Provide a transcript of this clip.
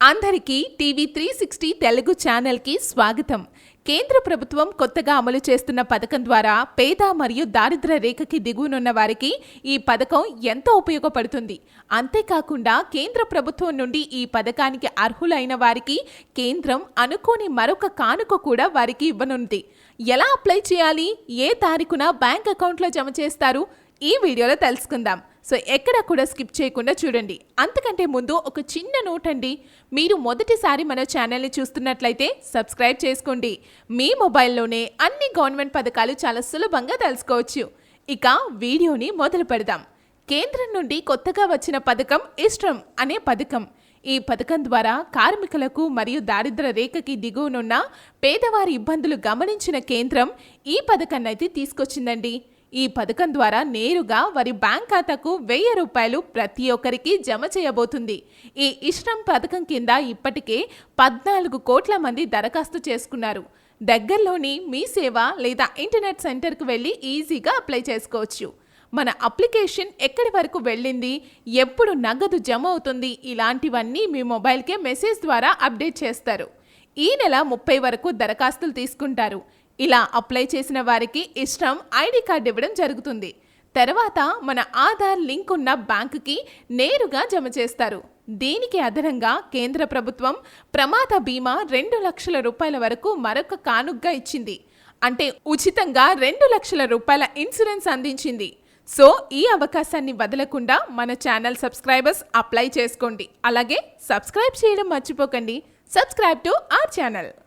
అందరికీ TV three sixty Telugu ఛానల్కి స్వాగతం. కేంద్ర ప్రభుత్వం కొత్తగా అమలు చేస్తున్న పథకం ద్వారా పేద మరియు దారిద్ర రేఖకి దిగువనున్న వారికి ఈ పథకం ఎంతో ఉపయోగపడుతుంది. అంతేకాకుండా కేంద్ర ప్రభుత్వం నుండి ఈ పథకానికి అర్హులైన వారికి కేంద్రం అనుకోని మరొక కానుక కూడా వారికి ఇవ్వనుంది. ఎలా అప్లై చేయాలి? ఏ తారీఖున బ్యాంక్ అకౌంట్లో జమ చేస్తారు? ఈ వీడియోలో తెలుసుకుందాం. సో ఎక్కడ కూడా స్కిప్ చేయకుండా చూడండి. అంతకంటే ముందు ఒక చిన్న నోట్ అండి. మీరు మొదటిసారి మన ఛానల్ని చూస్తున్నట్లయితే సబ్స్క్రైబ్ చేసుకోండి. మీ మొబైల్లోనే అన్ని గవర్నమెంట్ పథకాలు చాలా సులభంగా తెలుసుకోవచ్చు. ఇక వీడియోని మొదలు పెడదాం. కేంద్రం నుండి కొత్తగా వచ్చిన పథకం ఇష్టం అనే పథకం. ఈ పథకం ద్వారా కార్మికులకు మరియు దారిద్ర రేఖకి దిగువనున్న పేదవారి ఇబ్బందులు గమనించిన కేంద్రం ఈ పథకాన్ని అయితే తీసుకొచ్చిందండి. ఈ పథకం ద్వారా నేరుగా వారి బ్యాంక్ ఖాతాకు వెయ్యి రూపాయలు ప్రతి ఒక్కరికి జమ చేయబోతుంది. ఈ ఇష్టం పథకం కింద ఇప్పటికే పద్నాలుగు కోట్ల మంది దరఖాస్తు చేసుకున్నారు. దగ్గరలోని మీ సేవ లేదా ఇంటర్నెట్ సెంటర్కు వెళ్ళి ఈజీగా అప్లై చేసుకోవచ్చు. మన అప్లికేషన్ ఎక్కడి వరకు వెళ్ళింది? ఎప్పుడు నగదు జమ అవుతుంది? ఇలాంటివన్నీ మీ మొబైల్కే మెసేజ్ ద్వారా అప్డేట్ చేస్తారు. ఈ నెల ముప్పై వరకు దరఖాస్తులు తీసుకుంటారు. ఇలా అప్లై చేసిన వారికి ఇష్టం ఐడి కార్డు ఇవ్వడం జరుగుతుంది. తర్వాత మన ఆధార్ లింక్ ఉన్న బ్యాంకుకి నేరుగా జమ చేస్తారు. దీనికి అదనంగా కేంద్ర ప్రభుత్వం ప్రమాద బీమా రెండు లక్షల రూపాయల వరకు మరొక కానుగ్గా ఇచ్చింది. అంటే ఉచితంగా రెండు లక్షల రూపాయల ఇన్సూరెన్స్ అందించింది. సో ఈ అవకాశాన్ని వదలకుండా మన ఛానల్ సబ్స్క్రైబర్స్ అప్లై చేసుకోండి. అలాగే సబ్స్క్రైబ్ చేయడం మర్చిపోకండి. Subscribe to our channel.